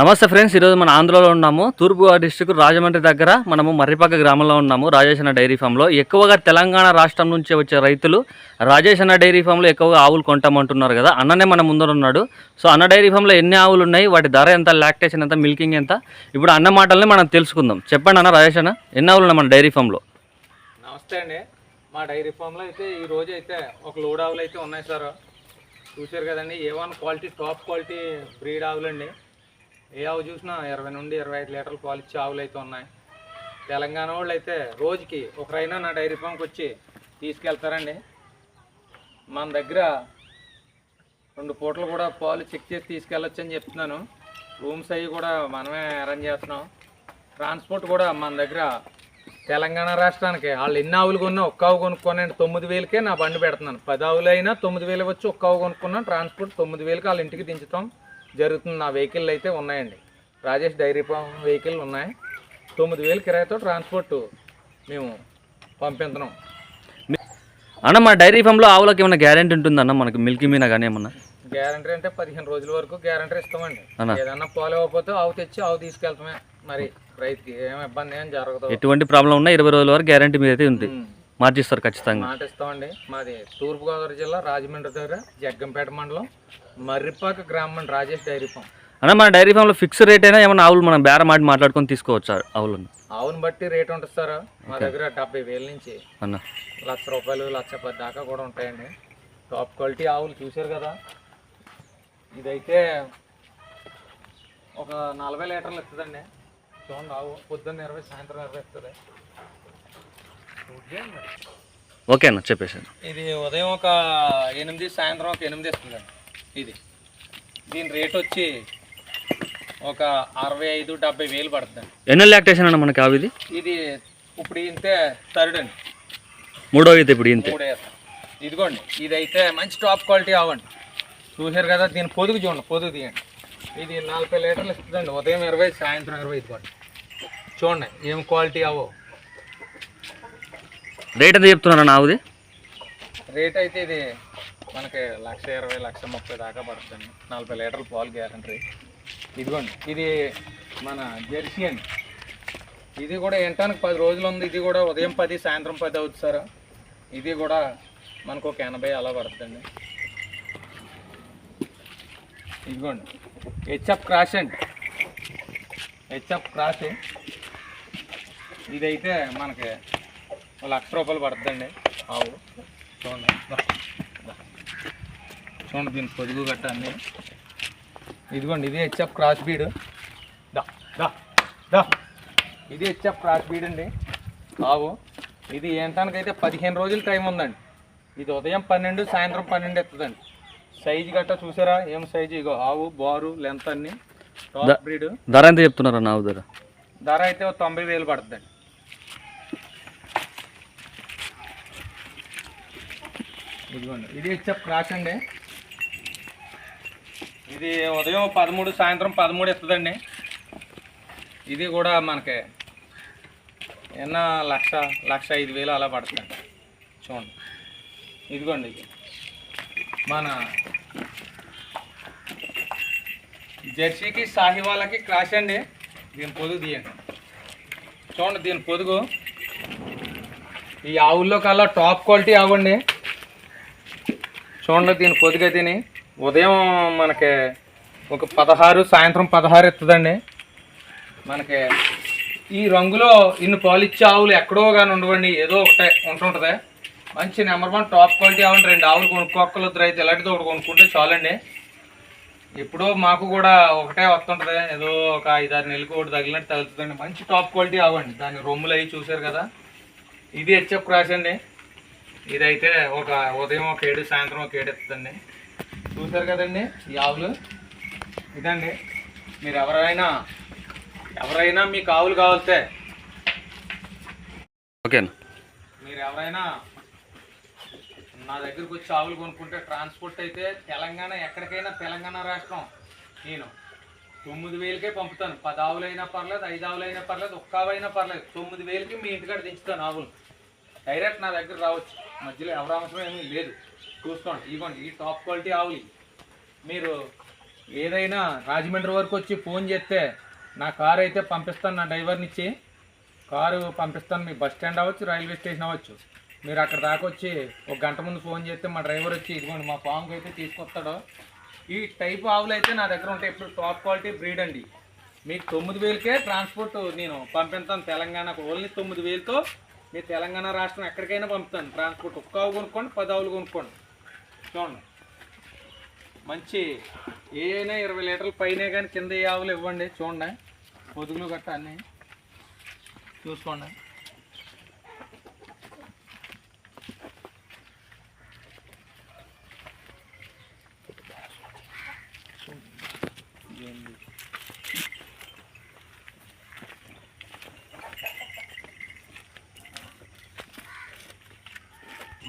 నమస్తే ఫ్రెండ్స్ ఈరోజు మన ఆంధ్రలో ఉన్నాము. తూర్పుగోదావరి డిస్టిక్ రాజమండ్రి దగ్గర మనము మర్రిపక్క గ్రామంలో ఉన్నాము రాజేశన డైరీ ఫామ్లో. ఎక్కువగా తెలంగాణ రాష్ట్రం నుంచి వచ్చే రైతులు రాజేశన డైరీ ఫామ్లో ఎక్కువగా ఆవులు కొంటామంటున్నారు కదా అన్ననే మన ముందర ఉన్నాడు. సో అన్న డైరీ ఫామ్లో ఎన్ని ఆవులు ఉన్నాయి వాటి ధర ఎంత లాక్టేషన్ ఎంత మిల్కింగ్ ఎంత? ఇప్పుడు అన్న మాటల్ని మనం తెలుసుకుందాం. చెప్పండి అన్న రాజేశన ఎన్ని ఆవులు ఉన్నాయి మన డైరీ ఫామ్లో? నమస్తే అండి. మా డైరీ ఫామ్లో అయితే ఈ రోజు అయితే ఒక లోడ్ ఆవులు అయితే ఉన్నాయి సార్. చూశారు కదండి A one quality top quality breed ఆవులండి. ఏ ఆవు చూసినా ఇరవై నుండి ఇరవై ఐదు లీటర్ల పాలు ఇచ్చే ఆవులు అయితే ఉన్నాయి. తెలంగాణ వాళ్ళు అయితే రోజుకి ఒకరైనా నా డైరీ ఫామ్కి వచ్చి తీసుకెళ్తారండి. మన దగ్గర రెండు పూటలు కూడా పాలు చెక్ చేసి తీసుకెళ్ళొచ్చు అని చెప్తున్నాను. రూమ్స్ అవి కూడా మనమే అరేంజ్ చేస్తున్నాం. ట్రాన్స్పోర్ట్ కూడా మన దగ్గర తెలంగాణ రాష్ట్రానికి. వాళ్ళు ఎన్ని ఆవులు కొన్నా ఒక్క ఆవు కొనుక్కోనండి. తొమ్మిది వేలకే నా బండి పెడుతున్నాను. పది ఆవులు అయినా తొమ్మిది వేలు వచ్చి ఒక్క ఆవు కొనుక్కున్నాం ట్రాన్స్పోర్ట్ తొమ్మిది వేలకి వాళ్ళ ఇంటికి దించుతాం. జరుగుతుంది నా వెహికల్ అయితే ఉన్నాయండి. రాజేష్ డైరీ ఫామ్ వెహికల్ ఉన్నాయి. తొమ్మిది వేలు కిరాయితో ట్రాన్స్పోర్ట్ మేము పంపిస్తున్నాం. అన్న మన డైరీ ఫామ్లో ఆవులకు ఏమైనా గ్యారెంటీ ఉంటుందన్న? మనకి మిల్కీ మీనా కానీ ఏమన్నా? గ్యారంటీ అంటే పదిహేను రోజుల వరకు గ్యారంటీ ఇస్తామండి. ఏదన్నా పాలు ఇవ్వకపోతే ఆవు తెచ్చి ఆవు తీసుకెళ్తామే. మరి రైతుకి ఏం ఇబ్బంది ఏం జరగదు. ఎటువంటి ప్రాబ్లం ఉన్నా ఇరవై రోజుల వరకు గ్యారెంటీ మీద అయితే ఉంది. మార్చిస్తారు ఖచ్చితంగా. మాట ఇస్తామండి మాది తూర్పుగోదావరి జిల్లా రాజమండ్రి దగ్గర జగ్గంపేట మండలం. మర్రిపాక గ్రామం రాజేష్ డైరీ ఫామ్. అన్న మన డైరీ ఫామ్లో ఫిక్స్ రేట్ అయినా ఏమైనా ఆవులు మనం బేరం ఆడి మాట్లాడుకొని తీసుకోవచ్చు ఆవులను? ఆవును బట్టి రేట్ ఉంటుంది సార్. మా దగ్గర డెబ్బై వేల నుంచి అన్న. లక్ష రూపాయలు లక్ష పది దాకా కూడా ఉంటాయండి. టాప్ క్వాలిటీ ఆవులు చూశారు కదా. ఇదైతే ఒక నలభై లీటర్లు ఇస్తుందండి. చూడండి ఆవు పొద్దున్న ఇరవై సాయంత్రం ఇరవై ఇస్తుంది. ఓకే అన్న చెప్పేసాను ఇది ఉదయం ఒక ఎనిమిది సాయంత్రం ఒక ఎనిమిది ఇస్తుందండి. ఇది. దీని రేట్ వచ్చి ఒక అరవై ఐదు డెబ్బై వేలు పడుతుందండి ఎన్నో లాక్టేషన్ అన్న మనకి ఆవు ఇది ఇప్పుడు ఇంతే థర్డ్ అండి. మూడో అయితే ఇప్పుడు ఇంతే. మూడే ఇదిగోండి ఇదైతే మంచి టాప్ క్వాలిటీ అవ్వండి. చూశారు కదా దీని పొదుగు చూడండి పొదుగు తీయండి. ఇది నలభై లీటర్లు ఇస్తుందండి ఉదయం ఇరవై సాయంత్రం ఇరవై ఇదిగోండి. చూడండి ఏం క్వాలిటీ అవో రేట్ ఎంత చెప్తున్నారన్న ఆవుది రేట్ అయితే ఇది మనకి లక్ష ఇరవై లక్ష ముప్పై దాకా పడుతుంది. నలభై లీటర్ల పాలు గ్యారంటీ. ఇదిగోండి ఇది మన జెర్సీ అండి. ఇది కూడా ఎంటానికి పది రోజులు ఉంది. ఇది కూడా ఉదయం పది సాయంత్రం పది అవుతుంది సార్. ఇది కూడా మనకు ఒక ఎనభై అలా పడుతుందండి. ఇదిగోండి హెచ్ఎఫ్ క్రాష్ అండి. HF cross. ఇదైతే మనకి లక్ష రూపాయలు పడుతుందండి. ఆవు. చూడండి. చూడండి దీని పొదుగు గట్ట అన్ని. ఇదిగోండి ఇది హెచ్ఎఫ్ క్రాస్ బీడ్ దా దా దా. ఇది హెచ్ఎఫ్ క్రాస్ బీడ్ అండి. ఆవు ఇది ఏంటానికైతే పదిహేను రోజులు టైం ఉందండి. ఇది ఉదయం పన్నెండు సాయంత్రం పన్నెండు ఎత్తుందండి. సైజు గట్ట చూసారా? ఏం సైజు ఇగో ఆవు బారు లెంత్ అన్ని. టాప్ బ్రీడ్ ధర ఎంత చెప్తున్నారన్న ఆవు ధర? ధర అయితే తొంభై వేలు పడుతుందండి. ఇదిగోండి ఇది హెచ్ఎఫ్ క్రాష్ అండి. ఇది ఉదయం పదమూడు సాయంత్రం పదమూడు ఇస్తుందండి ఇది కూడా మనకి ఎన్న లక్ష లక్ష ఐదు వేలు అలా పడుతుందండి. చూడండి. ఇదిగోండి ఇది. మన జెర్సీకి సాహివాలకి క్రాష్ అండి. దీని పొదుగు తీయండి. చూడండి దీని పొదుగు. ఈ ఆవుల్లో కల్లా టాప్ క్వాలిటీ ఆవండి చూడండి దీని పొదుగు తిని ఉదయం మనకి ఒక పదహారు సాయంత్రం పదహారు ఇస్తుందండి మనకి ఈ రంగులో ఇన్ని పాలు ఇచ్చే ఆవులు ఎక్కడో కానీ ఉండవండి ఏదో ఒకటే ఉంటుంటుంది. మంచి నెంబర్ వన్ టాప్ క్వాలిటీ ఆవులు రెండు ఆవులు కొనుక్కోక్కలు అయితే ఇలాంటిది ఒకటి కొనుక్కుంటే చాలండి. ఎప్పుడో మాకు కూడా ఒకటే వస్తుంటుంది ఏదో ఒక ఐదారు నెలలకు ఒకటి తగిలినట్టు తగులుతుందండి. మంచి టాప్ క్వాలిటీ అవ్వండి దాని రొమ్ములు అవి చూశారు కదా. ఇది హెచ్ఎఫ్ క్రాస్ అండి. ఇదైతే ఒక ఉదయం ఒక ఏడు సాయంత్రం ఒక ఏడు ఎత్తుందండి. చూశారు కదండి ఈ ఆవులు? ఇదండి. మీరు ఎవరైనా ఎవరైనా మీకు ఆవులు కావాలితే ఓకే అన్న. మీరు ఎవరైనా నా దగ్గరకు వచ్చి ఆవులు కొనుక్కుంటే ట్రాన్స్పోర్ట్ అయితే తెలంగాణ ఎక్కడికైనా తెలంగాణ రాష్ట్రం. నేను తొమ్మిది వేలకే పంపుతాను. పది ఆవులైనా పర్లేదు ఐదు ఆవులైనా పర్లేదు ఒక్క ఆవైనా పర్లేదు. తొమ్మిది వేలకి మీ ఇంటికాడ దించుతాను ఆవులు. డైరెక్ట్ నా దగ్గర రావచ్చు. మధ్యలో ఎవరు అవసరం ఏమీ లేదు. చూసుకోండి. ఇదిగోండి ఈ టాప్ క్వాలిటీ ఆవులు మీరు ఏదైనా రాజమండ్రి వరకు వచ్చి ఫోన్ చేస్తే నా కారు అయితే పంపిస్తాను నా డ్రైవర్ని ఇచ్చి. కారు పంపిస్తాను మీ బస్ స్టాండ్ అవ్వచ్చు రైల్వే స్టేషన్ అవ్వచ్చు. మీరు అక్కడ దాకా వచ్చి ఒక గంట ముందు ఫోన్ చేస్తే మా డ్రైవర్ వచ్చి ఇదిగోండి మా ఫామ్కి అయితే తీసుకొస్తాడు. ఈ టైప్ ఆవులు అయితే నా దగ్గర ఉంటాయి. ఇప్పుడు టాప్ క్వాలిటీ బ్రీడ్ అండి. మీకు తొమ్మిది వేలకే ట్రాన్స్పోర్ట్ నేను పంపిస్తాను. తెలంగాణకు ఓన్లీ తొమ్మిది వేలతో మీ తెలంగాణ రాష్ట్రం ఎక్కడికైనా పంపుతాను. ట్రాన్స్పోర్ట్ ఒక్క ఆవు కొనుక్కోండి పది ఆవులు కొనుక్కోండి. చూడండి. మంచి ఏ అయినా ఇరవై లీటర్ల పైన కానీ కింద ఏ ఆవులు ఇవ్వండి. చూడండి. పొదుగులు గట్ట అన్నీ. చూసుకోండి.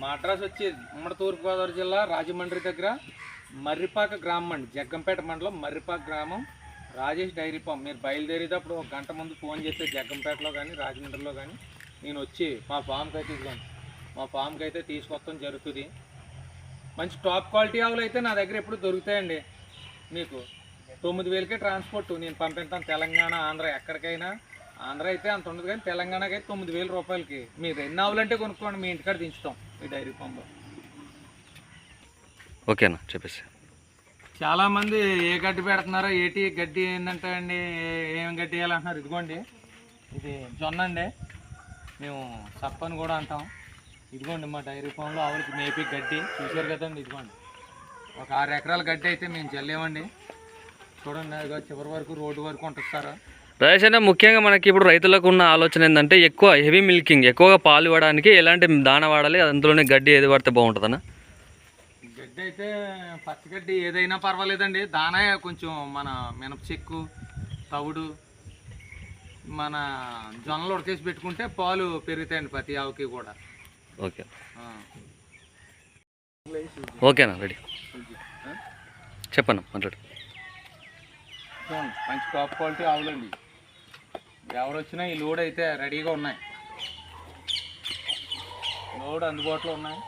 మా అడ్రస్ వచ్చి ఉమ్మడి తూర్పుగోదావరి జిల్లా రాజమండ్రి దగ్గర మర్రిపాక గ్రామం అండి. జగ్గంపేట మండలం మర్రిపాక గ్రామం. Rajesh dairy farm. మీరు బయలుదేరేటప్పుడు ఒక గంట ముందు ఫోన్ చేస్తే జగ్గంపేటలో కానీ రాజమండ్రిలో కానీ నేను వచ్చి మా ఫామ్కి అయితే ఇదిగోండి. మా ఫామ్కి అయితే తీసుకొస్తాం జరుగుతుంది. మంచి టాప్ క్వాలిటీ ఆవులు అయితే నా దగ్గర ఎప్పుడు దొరుకుతాయండి. మీకు తొమ్మిది వేలకే ట్రాన్స్పోర్ట్. నేను పంపిస్తాను తెలంగాణ ఆంధ్ర ఎక్కడికైనా. ఆంధ్ర అయితే అంత ఉండదు కానీ తెలంగాణకి అయితే తొమ్మిది వేల రూపాయలకి. మీరు ఎన్ని ఆవులంటే కొనుక్కోండి మీ ఇంటికాడ దించుతాం. ఈ డైరీ ఫామ్లో ఓకేనా చెప్పేసి. చాలామంది ఏ గడ్డి పెడుతున్నారో ఏటి గడ్డి ఏంటంటే అండి ఏ- గడ్డి వేయాలంటున్నారు? ఇదిగోండి. ఇది జొన్న అండి. మేము సప్పని కూడా అంటాం. ఇదిగోండి మా డైరీ ఫామ్లో ఆవులకి మేపి గడ్డి. చూశారు కదండి ఇదిగోండి. ఒక ఆరు ఎకరాల గడ్డి అయితే మేము చల్లేమండి చూడండి చివరి వరకు రోడ్డు వరకు ఉంటుంది సార్? రాజేష్ అన్న ముఖ్యంగా మనకి ఇప్పుడు రైతులకు ఉన్న ఆలోచన ఏంటంటే ఎక్కువ హెవీ మిల్కింగ్ ఎక్కువగా పాలు ఇవ్వడానికి ఎలాంటి దాన వాడాలి అందులోనే గడ్డి ఏది పడితే బాగుంటుందన్న గడ్డి అయితే పచ్చగడ్డి ఏదైనా పర్వాలేదండి. దానా కొంచెం మన మినప చెక్కు తవుడు మన జొన్నలు ఉడకేసి పెట్టుకుంటే పాలు పెరుగుతాయండి ప్రతి ఆవుకి కూడా. ఓకే. ఆ. ఓకేనా రెడీ. చెప్పన్న మాట్లాడు. మంచి టాప్ క్వాలిటీ ఆవులండి. ఎవరు వచ్చినా ఈ లోడ్ అయితే రెడీగా ఉన్నాయి. లోడ్ అందుబాటులో ఉన్నాయి.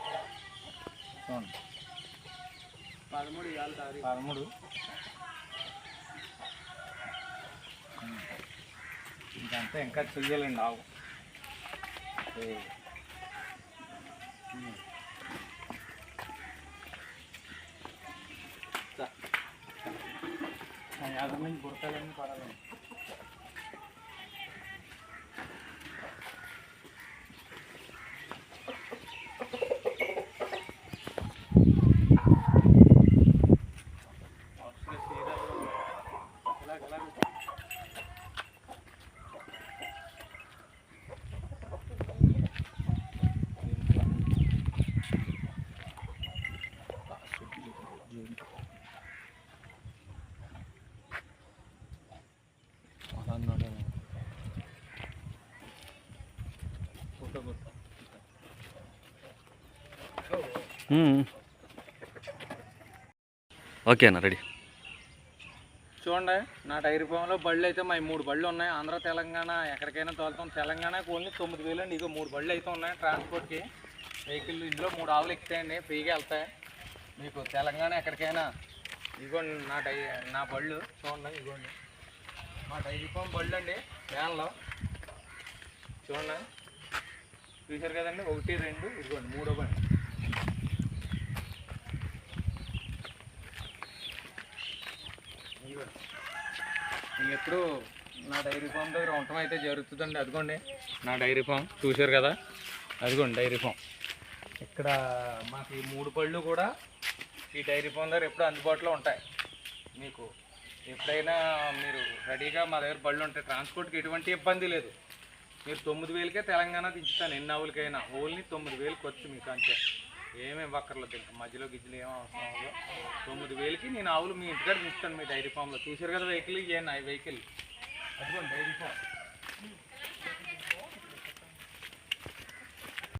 చూడండి. పదమూడు. పదమూడు ఇంకంతా ఇంకా చెయ్యాలండి ఆవు ఏ. యాభై నుంచి గుర్తాలన్నీ పడాలండి. ఓకే అన్న రెడీ. చూడండి నా డైరీ ఫామ్లో బళ్ళు అయితే మా మూడు బళ్ళు ఉన్నాయి. ఆంధ్ర తెలంగాణ ఎక్కడికైనా తోలుతాం. తెలంగాణకు ఓన్లీ తొమ్మిది వేలు అండి. ఇక మూడు బళ్ళు అయితే ఉన్నాయి ట్రాన్స్పోర్ట్కి. వెహికల్ ఇందులో మూడు ఆవులు ఎక్కుతాయండి. ఫ్రీగా వెళ్తాయి. మీకు తెలంగాణ ఎక్కడికైనా ఇదిగోండి నా డై నా బళ్ళు చూడండి ఇదిగోండి. మా డైరీ ఫామ్ బళ్ళు అండి వ్యాన్లో. చూడండి. చూశారు కదండి? ఒకటి రెండు ఇదిగోండి మూడో బండి ఇదిగోండి ఇంక ఎప్పుడు నా డైరీ ఫామ్ దగ్గర ఉండటం అయితే జరుగుతుందండి. అదిగోండి నా డైరీ ఫామ్. చూశారు కదా? అదిగోండి డైరీ ఫామ్. ఇక్కడ మాకు ఈ మూడు పళ్ళు కూడా ఈ డైరీ ఫామ్ దగ్గర ఎప్పుడు అందుబాటులో ఉంటాయి. మీకు ఎప్పుడైనా మీరు రెడీగా మా దగ్గర బళ్ళు ఉంటాయి ట్రాన్స్పోర్ట్కి ఎటువంటి ఇబ్బంది లేదు. మీరు తొమ్మిది వేలకే తెలంగాణ దించుతాను ఎన్ని ఆవులకైనా ఓన్లీ తొమ్మిది వేలు ఖర్చు మీకు అంతే. ఏమేమి ఇవ్వక్కర్లేదు తెలుసు మధ్యలో గిజ్జలు ఏమో అవసరం అవ్వదు. తొమ్మిది వేలకి నేను ఆవులు మీ ఇంటికాడ చూస్తాను మీ డైరీ ఫామ్లో. చూసారు కదా వెహికల్? ఇవ్వండి ఆ వెహికల్. అదిగోండి డైరీ ఫామ్.